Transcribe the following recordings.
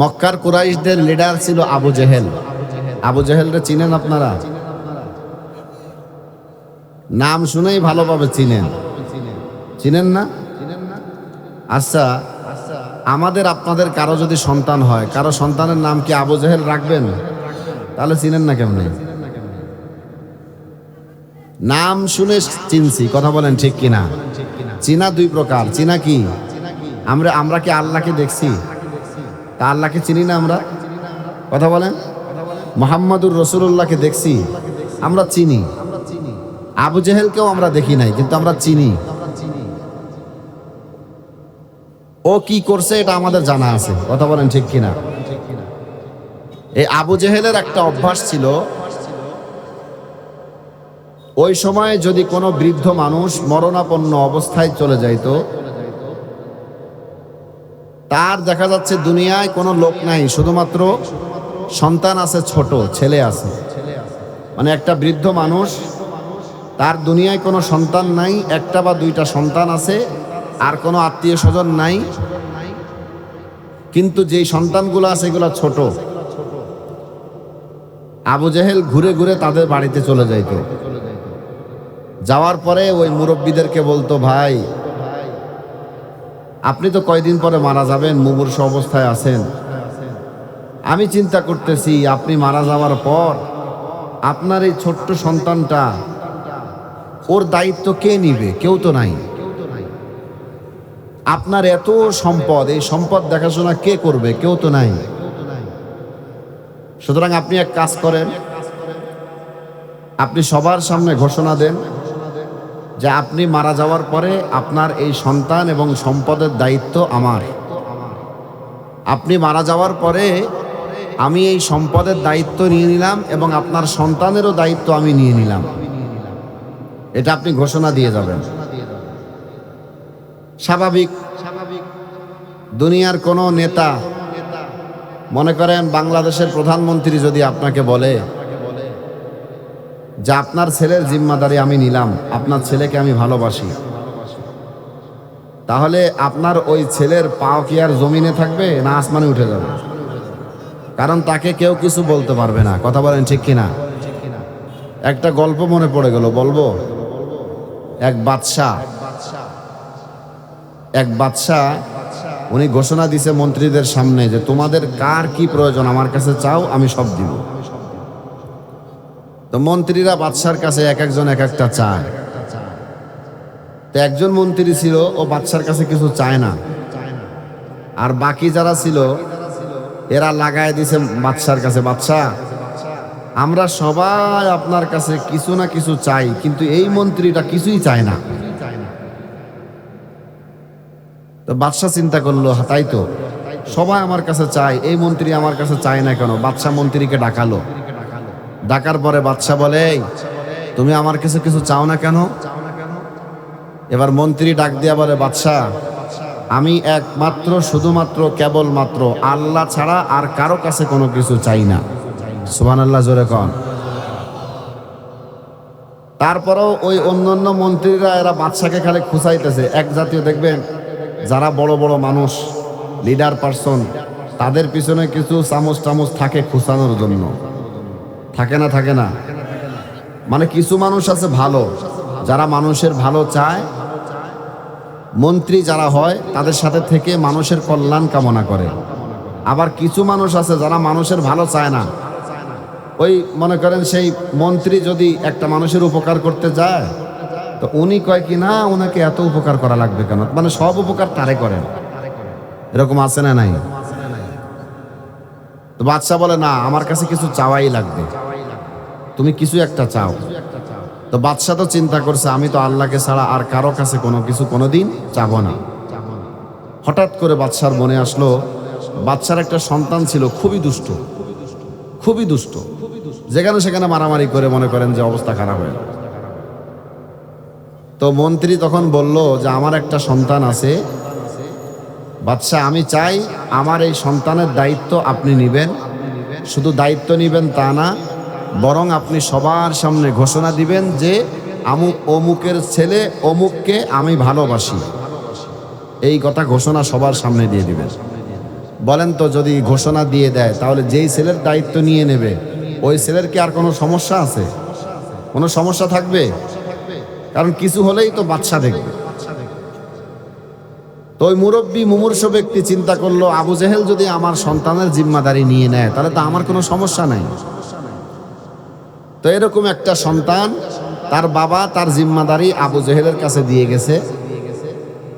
মক্কার কুরাইশদের লিডার ছিল আবু জেহেল। আবু জেহেলরে চিনেন আপনারা? নাম শুনেই ভালোভাবে চিনেন। চিনেন না? আচ্ছা আমাদের আপনাদের কারও যদি সন্তান হয়, কারও সন্তানের নাম কি আবু জেহেল রাখবেন? তাহলে চিনেন না কেমনে? নাম শুনে চিনছি, কথা বলেন ঠিক কিনা? চিনা দুই প্রকার, চিনা কি? আমরা আমরা কি আল্লাহকে দেখছি? তা আল্লাহকে চিনি না আমরা? কথা বলেন। মোহাম্মদুর রসুল্লাহকে দেখছি, আমরা চিনি। আবু জেহেলকেও আমরা দেখি নাই, কিন্তু আমরা চিনি। ও কি করছে এটা আমাদের জানা আছে, কথা বলেন ঠিক কিনা? এই আবু জেহেলের একটা অভ্যাস ছিল, ওই সময় যদি কোনো বৃদ্ধ মানুষ মরণাপন্ন অবস্থায় চলে যাইতো তার দেখা যাচ্ছে দুনিয়ায় কোনো লোক নাই, শুধুমাত্র সন্তান আছে, ছোট, ছেলে আছে। মানে একটা বৃদ্ধ মানুষ, তার দুনিয়ায় কোনো সন্তান নাই, একটা বা দুইটা সন্তান আছে, আর কোনো আত্মীয় স্বজন নাই। কিন্তু যেই সন্তানগুলো আছে, এগুলো ছোট। আবু জেহেল ঘুরে ঘুরে তাদের বাড়িতে চলে যাইত। যাওয়ার পরে ওই মুরব্বীদেরকে বলতো, ভাই আপনি তো কয়দিন পরে মারা যাবেন, মুমূর্ষ অবস্থায় আছেন। আমি চিন্তা করতেছি, আপনি মারা যাওয়ার পর আপনার এই ছোট্ট সন্তানটা ওর দায়িত্ব কে নিবে? কেউ তো নাই। আপনার এত সম্পদ, এই সম্পদ দেখাশোনা কে করবে? কেউ তো নাই। সুতরাং আপনি এক কাজ করেন, আপনি সবার সামনে ঘোষণা দেন। যে আপনি মারা যাওয়ার পরে আপনার এই সন্তান এবং সম্পদের দায়িত্ব আমার। আপনি মারা যাওয়ার পরে আমি এই সম্পদের দায়িত্ব নিয়ে নিলাম এবং আপনার সন্তানেরও দায়িত্ব আমি নিয়ে নিলাম। এটা আপনি ঘোষণা দিয়ে যাবেন। স্বাভাবিক। স্বাভাবিক দুনিয়ার কোনো নেতা, মনে করেন বাংলাদেশের প্রধানমন্ত্রী যদি আপনাকে বলে যে আপনার ছেলের জিম্মাদারি আমি নিলাম, আপনার ছেলেকে আমি ভালোবাসি। তাহলে আপনার ওই ছেলের পাও কি আর জমিনে থাকবে না আসমানে উঠে যাবে? কারণ তাকে কেউ কিছু বলতে পারবে না। কথা বলেন ঠিক কিনা? একটা গল্প মনে পড়ে গেল, বলব? এক বাদশাহ এক বাদশাহ, উনি ঘোষণা দিছে মন্ত্রীদের সামনে যে, তোমাদের কার কি প্রয়োজন? আমার কাছে চাও, আমি সব দিব। তো মন্ত্রীরা বাদশার কাছে এক একজন এক একটা চায়। তো একজন মন্ত্রী ছিল ও বাদশার কাছে কিছু চায় না। আর বাকি যারা ছিল এরা লাগায় দিছে বাদশার কাছে বাদশাহ আমরা সবাই আপনার কাছে কিছু না কিছু চাই কিন্তু এই মন্ত্রীটা কিছুই চায় না। তো বাদশাহ চিন্তা করল "হ্যাঁ, তাই তো সবাই আমার কাছে চায় এই মন্ত্রী আমার কাছে চায় না কেন? বাদশাহ মন্ত্রীকে ডাকালো। ডাকার পরে বাদশাহ বলে "এই, তুমি আমার কাছে কিছু চাও না কেন? এবার মন্ত্রী ডাক দিয়া বলে বাদশাহ আমি একমাত্র শুধুমাত্র কেবলমাত্র আল্লাহ ছাড়া আর কারও কাছে কোনো কিছু চাই না। সুবান আল্লাহ জোরে কন। তারপরেও ওই অন্যান্য মন্ত্রীরা এরা বাদশাকে খালি খুঁচাইতেছে। এক জাতীয় দেখবেন যারা বড় বড় মানুষ লিডার পারসন তাদের পিছনে কিছু চামচ টামচ থাকে খুঁচানোর জন্য। থাকে না থাকে না। মানে কিছু মানুষ আছে ভালো, যারা মানুষের ভালো চায়, মন্ত্রী যারা হয়, তাদের সাথে থেকে মানুষের কল্যাণ কামনা করে। আবার কিছু মানুষ আছে যারা মানুষের ভালো চায় না। ওই মনে করেন সেই মন্ত্রী যদি একটা মানুষের উপকার করতে যায়, তো উনি কয় কি, না ওনাকে এত উপকার করা লাগবে কেন? মানে সব উপকার তারে করেন। এরকম আছে না নাই? তো বাদশাহ বলে, না, আমার কাছে কিছু চাওয়াই লাগবে। তুমি কিছু একটা চাও। তো বাদশাহ তো চিন্তা করছে, আমি তো আল্লাহকে ছাড়া আর কারও কাছে কোনো কিছু কোনোদিন চাবো না। হঠাৎ করে বাদশার মনে আসলো, বাদশার একটা সন্তান ছিল, খুবই দুষ্ট। খুবই দুষ্ট। যেখানে সেখানে মারামারি করে মনে করেন যে অবস্থা খারাপ হয়ে তো মন্ত্রী তখন বলল যে, আমার একটা সন্তান আছে। বাদশাহ আমি চাই আমার এই সন্তানের দায়িত্ব আপনি নেবেন। শুধু দায়িত্ব নেবেন তা না বরং আপনি সবার সামনে ঘোষণা দিবেন যে আমুক অমুকের ছেলে অমুককে আমি ভালোবাসি। এই কথা ঘোষণা সবার সামনে দিয়ে দিবেন। বলেন তো যদি ঘোষণা দিয়ে দেয়, তাহলে যেই ছেলের দায়িত্ব নিয়ে নেবে, ওই ছেলের কি আর কোনো সমস্যা আছে? কোনো সমস্যা থাকবে? কারণ কিছু হলেই তো বাচ্চা দেখবে। তো ওই মুরব্বী, মুমূর্ষ ব্যক্তি চিন্তা করল, আবু জেহেল যদি আমার সন্তানের জিম্মাদারি নিয়ে নেয়, তাহলে তো আমার কোনো সমস্যা নাই। তো এরকম একটা সন্তান তার বাবা, তার জিম্মাদারি আবু জেহেলের কাছে দিয়ে গেছে।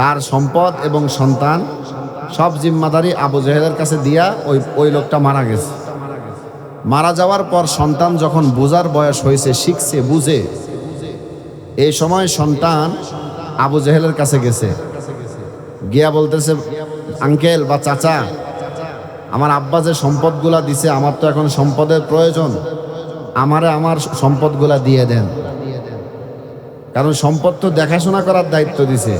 তার সম্পদ এবং সন্তান সব জিম্মাদারি আবু জেহেলের কাছে দিয়া ওই ওই লোকটা মারা গেছে। মারা যাওয়ার পর সন্তান যখন বোঝার বয়স হয়েছে, শিখছে, বুঝে, এই সময় সন্তান আবু জেহেলের কাছে গেছে। গিয়া বলতেছে, আঙ্কেল বা চাচা, আমার আব্বা যে সম্পদগুলা দিছে, আমার তো এখন সম্পদের প্রয়োজন। আমারে আমার সম্পদগুলা দিয়ে দেন। কারণ সম্পদ তো দেখাশোনা করার দায়িত্ব দিছে।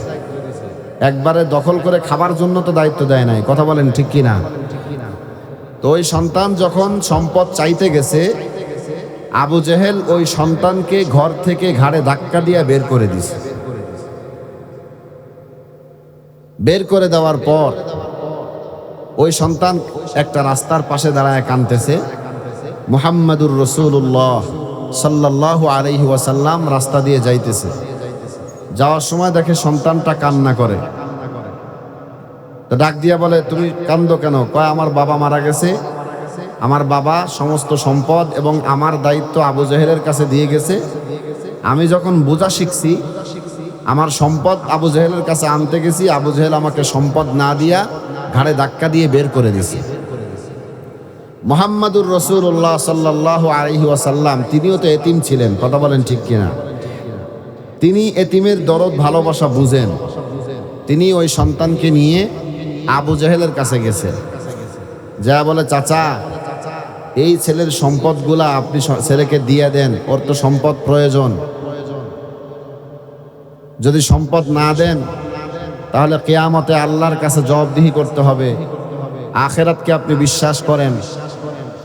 একবারে দখল করে খাবার জন্য তো দায়িত্ব দেয় নাই। কথা বলেন ঠিক কি না তো ওই সন্তান যখন সম্পদ চাইতে গেছে, আবু জেহেল ওই সন্তানকে ঘর থেকে ঘাড়ে ধাক্কা দিয়ে বের করে দিছে। বের করে দেওয়ার পর ওই সন্তান একটা রাস্তার পাশে দাঁড়ায় কানতেছে মুহাম্মাদুর রসুল্লাহ সাল্লাহ আলহি ওয়াসাল্লাম রাস্তা দিয়ে যাইতেছে। যাওয়ার সময় দেখে সন্তানটা কান্না করে। ডাক দিয়া বলে, তুমি কান্দো কেন? কয়, আমার বাবা মারা গেছে। আমার বাবা সমস্ত সম্পদ এবং আমার দায়িত্ব আবু জেহেলের কাছে দিয়ে গেছে। আমি যখন বোঝা শিখছি, আমার সম্পদ আবু জেহেলের কাছে আনতে গেছি। আবু জেহেল আমাকে সম্পদ না দিয়া ঘাড়ে ধাক্কা দিয়ে বের করে দিছে মোহাম্মদুর রসুল্লাহ সাল্লাহ আলহি ওয়াসাল্লাম, তিনিও তো এতিম ছিলেন, কথা বলেন ঠিক কিনা? তিনি এতিমের দরদ, ভালোবাসা বুঝেন। তিনি ওই সন্তানকে নিয়ে আবু জাহেলের কাছে গেছে। যা বলে, চাচা, এই ছেলের সম্পদগুলা আপনি ছেলেকে দিয়ে দেন, ওর তো সম্পদ প্রয়োজন। যদি সম্পদ না দেন, তাহলে কেয়ামতে আল্লাহর কাছে জবাবদিহি করতে হবে। আখেরাতকে আপনি বিশ্বাস করেন।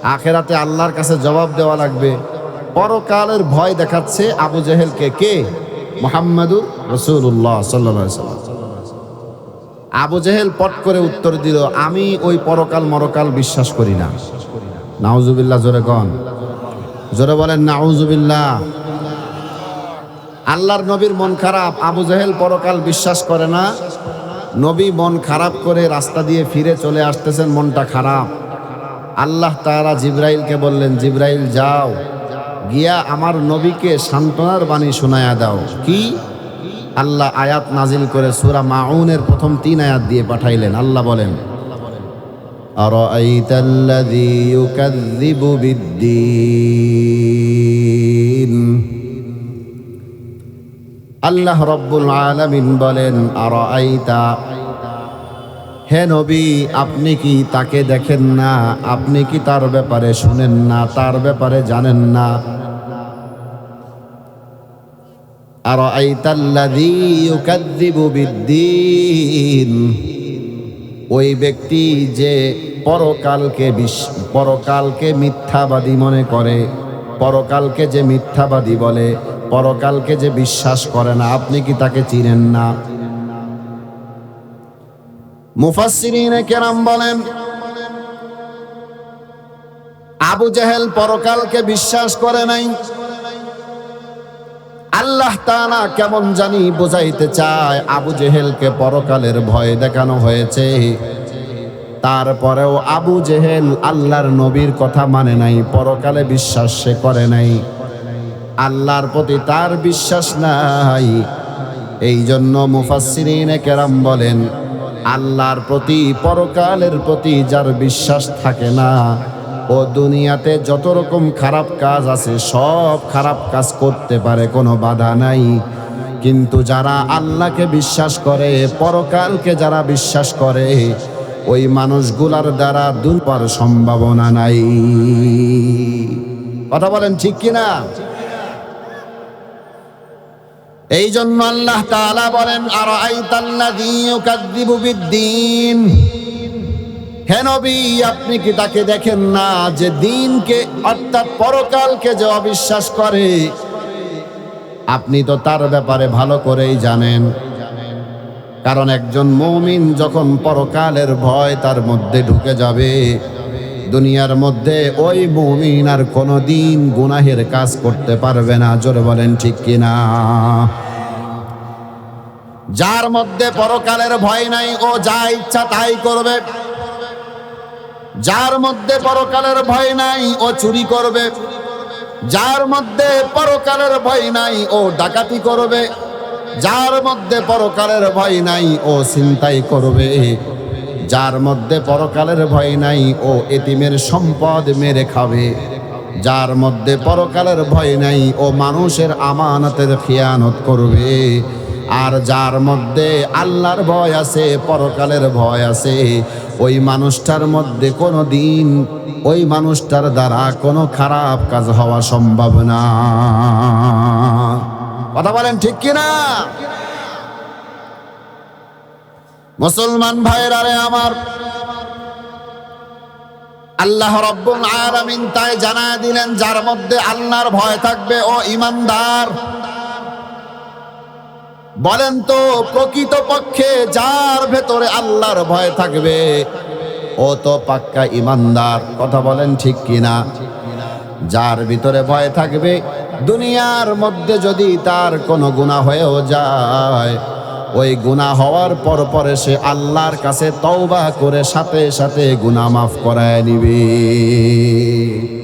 আখেরাতে আল্লাহর কাছে জবাব দেওয়া লাগবে। পরকালের ভয় দেখাচ্ছে আবু জেহেলকে কে? মোহাম্মদুর রসুল্লাহ সাল্লাম আবু জেহেল পট করে উত্তর দিল, আমি ওই পরকাল মরকাল বিশ্বাস করি না। নাউজুবিল্লাহ, জোরে কন। জোরে বলেন, নাউজুবিল্লাহ। আল্লাহর নবীর মন খারাপ, আবু জেহেল পরকাল বিশ্বাস করে না। নবী মন খারাপ করে রাস্তা দিয়ে ফিরে চলে আসতেছেন, মনটা খারাপ। আল্লাহ তাআলা জিব্রাইলকে বললেন জিব্রাইল যাও গিয়া আমার নবীকে সান্ত্বনার বাণী শোনায়া দাও কি আল্লাহ আয়াত নাজিল করে সূরা মাউনের প্রথম তিন আয়াত দিয়ে পাঠাইলেন আল্লাহ বলেন أرأيت الذي يكذب بالدين আল্লাহ রব্বুল আলামিন বলেন আর আইতা হে নবী, আপনি কি তাকে দেখেন না? আপনি কি তার ব্যাপারে শুনেন না? তার ব্যাপারে জানেন না। আর ওই ব্যক্তি যে পরকালকে পরকালকে মিথ্যাবাদী মনে করে, পরকালকে যে মিথ্যাবাদী বলে, পরকালকে যে বিশ্বাস করে না, আপনি কি তাকে চিনেন না? মুফাসসিরিনে কেরাম বলেন, আবু জেহেল পরকালকে বিশ্বাস করে নাই। আল্লাহ তাআলা কেমন জানি বোঝাইতে চায়, আবু জেহেলকে পরকালের ভয় দেখানো হয়েছে। তারপরেও আবু জেহেল আল্লাহর নবীর কথা মানে নাই, পরকালে বিশ্বাস সে করে নাই। আল্লাহর প্রতি তার বিশ্বাস নাই। এই জন্য মুফাসসিরিনে কেরাম বলেন আল্লাহর প্রতি, পরকালের প্রতি যার বিশ্বাস থাকে না, ও দুনিয়াতে যত রকম খারাপ কাজ আছে, সব খারাপ কাজ করতে পারে, কোনো বাধা নাই। কিন্তু যারা আল্লাহকে বিশ্বাস করে, পরকালকে যারা বিশ্বাস করে, ওই মানুষগুলার দ্বারা দুর্বার সম্ভাবনা নাই। কথা বলেন ঠিক কিনা? এই জন্য আল্লাহ তাআলা বলেন আর বিদ্দীন। হে আপনি কি তাকে দেখেন না যে দিনকে, অর্থাৎ পরকালকে যে অবিশ্বাস করে? আপনি তো তার ব্যাপারে ভালো করেই জানেন। কারণ একজন মৌমিন যখন পরকালের ভয় তার মধ্যে ঢুকে যাবে দুনিয়ার মধ্যে ওই মৌমিন আর কোনো দিন গুনাহের কাজ করতে পারবে না। জোরে বলেন, ঠিক কিনা? যার মধ্যে পরকালের ভয় নাই, ও যা ইচ্ছা তাই করবে। যার মধ্যে পরকালের ভয় নাই, ও চুরি করবে। যার মধ্যে পরকালের ভয় নাই, ও ডাকাতি করবে। যার মধ্যে পরকালের ভয় নাই, ও চিন্তাই করবে। যার মধ্যে পরকালের ভয় নাই, ও এতিমের সম্পদ মেরে খাবে। যার মধ্যে পরকালের ভয় নাই, ও মানুষের আমানতের খেয়ানত করবে। আর যার মধ্যে আল্লাহর ভয় আছে, পরকালের ভয় আছে, ওই মানুষটার মধ্যে কোনো দিন, ওই মানুষটার দ্বারা কোনো খারাপ কাজ হওয়া সম্ভব না। কথা বলেন ঠিক কিনা? মুসলমান ভাইরা রে আমার আল্লাহ রব্বুল আলামিন তাই জানা দিলেন, যার মধ্যে আল্লাহর ভয় থাকবে, ও ইমানদার। বলেন তো প্রকৃত পক্ষে যার ভেতরে আল্লাহর ভয় থাকবে, ও তো পাক্কা ইমানদার। কথা বলেন ঠিক কিনা? যার ভিতরে ভয় থাকবে, দুনিয়ার মধ্যে যদি তার কোনো গুণা হয়েও যায় ওই গুণা হওয়ার পর পরে সে আল্লাহর কাছে তওবা করে সাথে সাথে গুণা মাফ করায় নিবে।